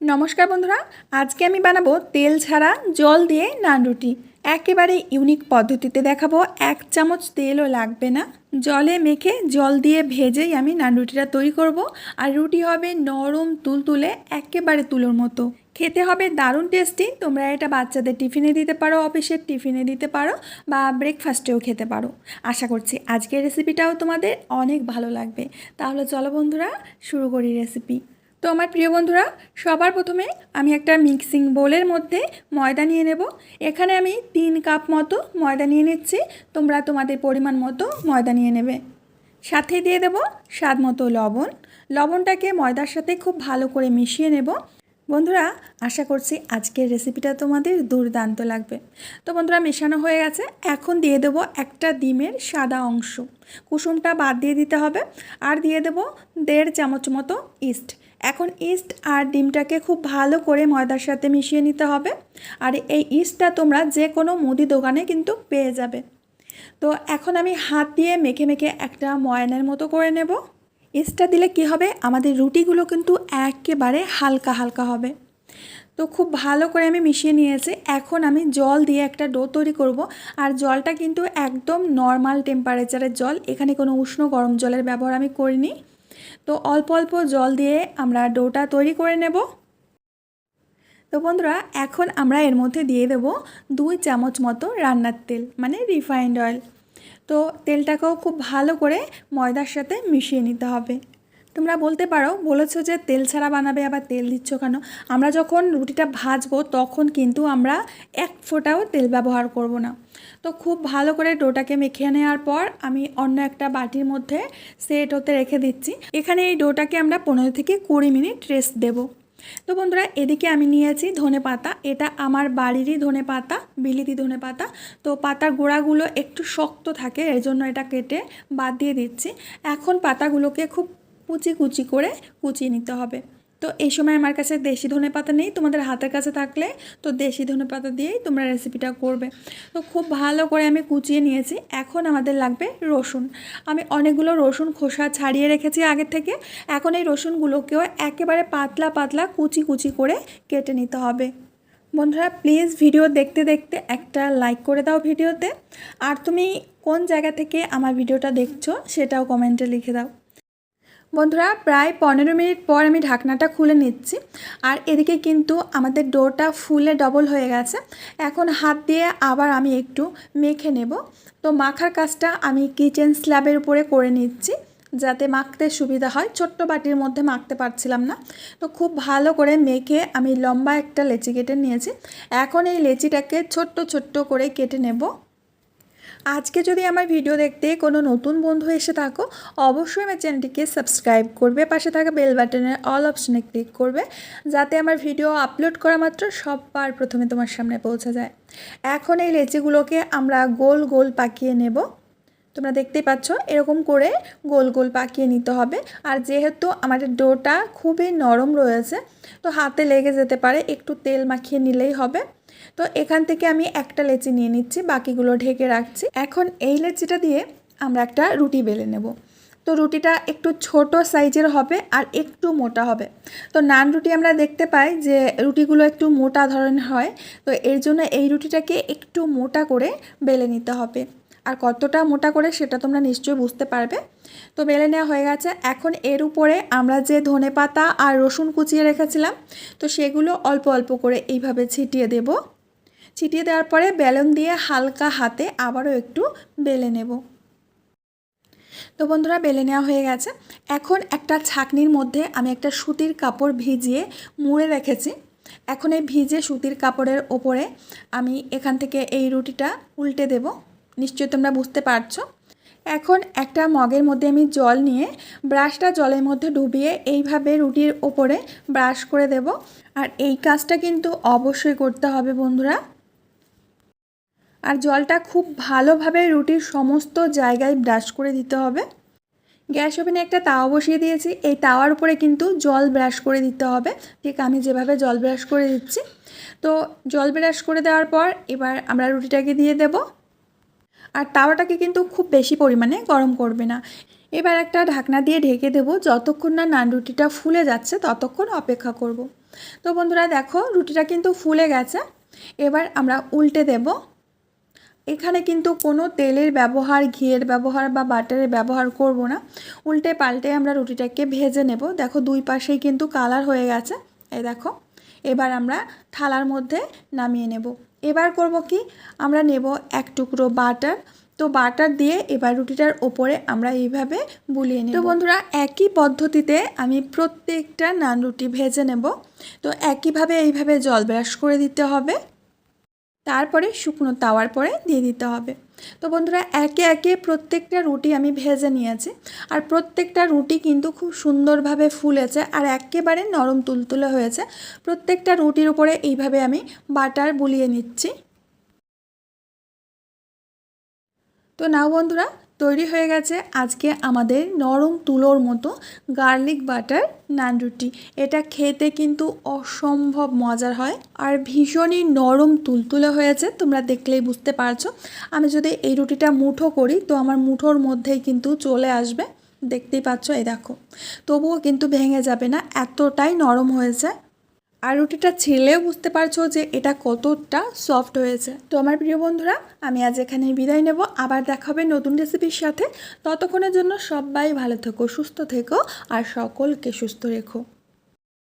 নমস্কার বন্ধুরা, আজকে আমি বানাবো তেল ছাড়া জল দিয়ে নান রুটি। একেবারে ইউনিক পদ্ধতিতে দেখাবো, এক চামচ তেলও লাগবে না। জলে মেখে জল দিয়ে ভেজেই আমি নান রুটিটা তৈরি করব। আর রুটি হবে নরম তুলতুলে, একেবারে তুলোর মতো। খেতে হবে দারুণ টেস্টি তোমরা এটা বাচ্চাদের টিফিনে দিতে পারো, অফিসের টিফিনে দিতে পারো, বা ব্রেকফাস্টেও খেতে পারো। আশা করছি আজকের রেসিপিটাও তোমাদের অনেক ভালো লাগবে। তাহলে চলো বন্ধুরা, শুরু করি রেসিপি তো আমার প্রিয় বন্ধুরা, সবার প্রথমে আমি একটা মিক্সিং বোলের মধ্যে ময়দা নিয়ে নেব। এখানে আমি তিন কাপ মতো ময়দা নিয়ে নিচ্ছি। তোমরা তোমাদের পরিমাণ মতো ময়দা নিয়ে নেবে। সাথে দিয়ে দেব স্বাদ মতো লবণ। লবণটাকে ময়দার সাথে খুব ভালো করে মিশিয়ে নেব। বন্ধুরা, আশা করছি আজকের রেসিপিটা তোমাদের দুর্দান্ত লাগবে। তো বন্ধুরা, মেশানো হয়ে গেছে। এখন দিয়ে দেবো একটা ডিমের সাদা অংশ। কুসুমটা বাদ দিয়ে দিতে হবে। আর দিয়ে দেবো দেড় চামচ মতো ইস্ট। এখন ইস্ট আর ডিমটাকে খুব ভালো করে ময়দার সাথে মিশিয়ে নিতে হবে। আর এই ইস্টটা তোমরা যে কোনো মুদি দোকানে কিন্তু পেয়ে যাবে। তো এখন আমি হাত দিয়ে মেখে মেখে একটা ময়ানের মতো করে নেব। ইস্টটা দিলে কি হবে? আমাদের রুটিগুলো কিন্তু একেবারে হালকা হালকা হবে। তো খুব ভালো করে আমি মিশিয়ে নিয়েছি। এখন আমি জল দিয়ে একটা ডো তৈরি করব। আর জলটা কিন্তু একদম নর্মাল টেম্পারেচারের জল। এখানে কোনো উষ্ণ গরম জলের ব্যবহার আমি করিনি। তো অল্প অল্প জল দিয়ে আমরা ডোটা তৈরি করে নেব। তো বন্ধুরা, এখন আমরা এর মধ্যে দিয়ে দেব দুই চামচ মতো রান্নার তেল মানে রিফাইন্ড অয়েল তো তেলটাকেও খুব ভালো করে ময়দার সাথে মিশিয়ে নিতে হবে। তোমরা বলতে পারো, বলেছ যে তেল ছাড়া বানাবে, আবার তেল দিচ্ছ কেন? আমরা যখন রুটিটা ভাজবো, তখন কিন্তু আমরা এক ফোঁটাও তেল ব্যবহার করব না। তো খুব ভালো করে ডোটাকে মেখে নেওয়ার পর আমি অন্য একটা বাটির মধ্যে সেট হতে রেখে দিচ্ছি। এখানে এই ডোটাকে আমরা পনেরো থেকে কুড়ি মিনিট রেস্ট দেবো। তো বন্ধুরা, এদিকে আমি নিয়েছি ধনে পাতা। এটা আমার বাড়িরই ধনে পাতা, বিলিতি ধনে পাতা। তো পাতার গোড়াগুলো একটু শক্ত থাকে এর জন্য এটা কেটে বাদ দিয়ে দিচ্ছি। এখন পাতাগুলোকে খুব কুচি কুচি করে কুচিয়ে নিতে হবে। তো এই সময় আমার কাছে দেশি ধনে পাতা নেই, তোমাদের হাতের কাছে থাকলে তো দেশি ধনে পাতা দিয়েই তোমরা রেসিপিটা করবে। তো খুব ভালো করে আমি কুচিয়ে নিয়েছি, এখন আমাদের লাগবে রসুন। আমি অনেকগুলো রসুন খোসা ছাড়িয়ে রেখেছি আগের থেকে, এখন এই রসুনগুলোকেও একেবারে পাতলা পাতলা কুচি কুচি করে কেটে নিতে হবে। বন্ধুরা প্লিজ ভিডিও দেখতে দেখতে একটা লাইক করে দাও ভিডিওতে আর তুমি কোন জায়গা থেকে আমার ভিডিওটা দেখছ সেটাও কমেন্টে লিখে দাও। বন্ধুরা, প্রায় পনেরো মিনিট পর আমি ঢাকনাটা খুলে নিচ্ছি। আর এদিকে কিন্তু আমাদের ডোটা ফুলে ডবল হয়ে গেছে। এখন হাত দিয়ে আবার আমি একটু মেখে নেব। তো মাখার কাজটা আমি কিচেন স্ল্যাবের উপরে করে নিচ্ছি, যাতে মাখতে সুবিধা হয়। ছোট্ট বাটির মধ্যে মাখতে পারছিলাম না। তো খুব ভালো করে মেখে আমি লম্বা একটা লেচি কেটে নিয়েছি। এখন এই লেচিটাকে ছোট্ট ছোট্ট করে কেটে নেব। আজকে যদি আমার ভিডিও দেখতে কোনো নতুন বন্ধু এসে থাকো, অবশ্যই আমার চ্যানেলটিকে সাবস্ক্রাইব করবে, পাশে থাকা বেল বাটনের অল অপশনে ক্লিক করবে, যাতে আমার ভিডিও আপলোড করা মাত্র সববার প্রথমে তোমার সামনে পৌঁছে যায়। এখন এই লেচিগুলোকে আমরা গোল গোল পাকিয়ে নেব। তোমরা দেখতেই পাচ্ছ, এরকম করে গোল গোল পাকিয়ে নিতে হবে। আর যেহেতু আমাদের ডোটা খুবই নরম রয়েছে, তো হাতে লেগে যেতে পারে, একটু তেল মাখিয়ে নিলেই হবে। তো এখান থেকে আমি একটা লেচি নিয়ে নিচ্ছি, বাকিগুলো ঢেকে রাখছি। এখন এই লেচিটা দিয়ে আমরা একটা রুটি বেলে নেব। তো রুটিটা একটু ছোট সাইজের হবে আর একটু মোটা হবে। তো নান রুটি আমরা দেখতে পাই যে রুটিগুলো একটু মোটা ধরনের হয়, তো এর জন্য এই রুটিটাকে একটু মোটা করে বেলে নিতে হবে। আর কতটা মোটা করে সেটা তোমরা নিশ্চয়ই বুঝতে পারবে। তো বেলে নেওয়া হয়ে গেছে। এখন এর উপরে আমরা যে ধনে পাতা আর রসুন কুচিয়ে রেখেছিলাম, তো সেগুলো অল্প অল্প করে এইভাবে ছিটিয়ে দেব। ছিটিয়ে দেওয়ার পরে বেলুন দিয়ে হালকা হাতে আবারও একটু বেলে নেব। তো বন্ধুরা, বেলে নেওয়া হয়ে গেছে। এখন একটা ছাকনির মধ্যে আমি একটা সুতির কাপড় ভিজিয়ে মুড়ে রেখেছি। এখন এই ভিজে সুতির কাপড়ের ওপরে আমি এখান থেকে এই রুটিটা উল্টে দেব। নিশ্চয়ই তোমরা বুঝতে পারছ। এখন একটা মগের মধ্যে আমি জল নিয়ে ব্রাশটা জলের মধ্যে ডুবিয়ে এইভাবে রুটির ওপরে ব্রাশ করে দেব। আর এই কাজটা কিন্তু অবশ্যই করতে হবে বন্ধুরা। আর জলটা খুব ভালোভাবে রুটির সমস্ত জায়গায় ব্রাশ করে দিতে হবে। গ্যাস ওভেনে একটা তাওয়া বসিয়ে দিয়েছি। এই তাওয়ার উপরে কিন্তু জল ব্রাশ করে দিতে হবে। ঠিক আমি যেভাবে জল ব্রাশ করে দিচ্ছি। তো জল ব্রাশ করে দেওয়ার পর এবার আমরা রুটিটাকে দিয়ে দেব। আর তাওয়াটাকে কিন্তু খুব বেশি পরিমাণে গরম করবে না। এবার একটা ঢাকনা দিয়ে ঢেকে দেবো, যতক্ষণ না নান রুটিটা ফুলে যাচ্ছে ততক্ষণ অপেক্ষা করব। তো বন্ধুরা দেখো, রুটিটা কিন্তু ফুলে গেছে। এবার আমরা উল্টে দেব। এখানে কিন্তু কোনো তেলের ব্যবহার, ঘিয়ের ব্যবহার বা বাটারের ব্যবহার করব না। উল্টে পাল্টে আমরা রুটিটাকে ভেজে নেব। দেখো, দুই পাশেই কিন্তু কালার হয়ে গেছে। এই দেখো, এবার আমরা থালার মধ্যে নামিয়ে নেব। এবার করব কি? আমরা নেব এক টুকরো বাটার। তো বাটার দিয়ে এবার রুটিটার ওপরে আমরা এইভাবে বুলিয়ে নেব। তো বন্ধুরা, একই পদ্ধতিতে আমি প্রত্যেকটা নান রুটি ভেজে নেব। তো একইভাবে এইভাবে জল ব্রাশ করে দিতে হবে। তারপরে শুকনো তাওয়ার পরে দিয়ে দিতে হবে। তো বন্ধুরা, একে একে প্রত্যেকটা রুটি আমি ভেজে নিয়েছি। আর প্রত্যেকটা রুটি কিন্তু খুব সুন্দরভাবে ফুলেছে আর একেবারে নরম তুলতুলে হয়েছে। প্রত্যেকটা রুটির উপরে এইভাবে আমি বাটার বুলিয়ে নিচ্ছি। তো নাও বন্ধুরা তৈরি হয়ে গেছে আজকে আমাদের নরম তুলোর মতো গার্লিক বাটার নান রুটি। এটা খেতে কিন্তু অসম্ভব মজার হয় আর ভীষণই নরম তুলতুলে হয়েছে, তোমরা দেখলেই বুঝতে পারছ। আমি যদি এই রুটিটা মুঠো করি, তো আমার মুঠোর মধ্যেই কিন্তু চলে আসবে। দেখতেই পাচ্ছ, এই দেখো। তবুও কিন্তু ভেঙে যাবে না, এতটাই নরম হয়েছে। আর রুটিটা ছেলেও বুঝতে পারছ যে এটা কতটা সফট হয়েছে। তো আমার প্রিয় বন্ধুরা, আমি আজ এখানে বিদায় নেব। আবার দেখা হবে নতুন রেসিপির সাথে। ততক্ষণের জন্য সবাই ভালো থেকো, সুস্থ থেকো, আর সকলকে সুস্থ রেখো।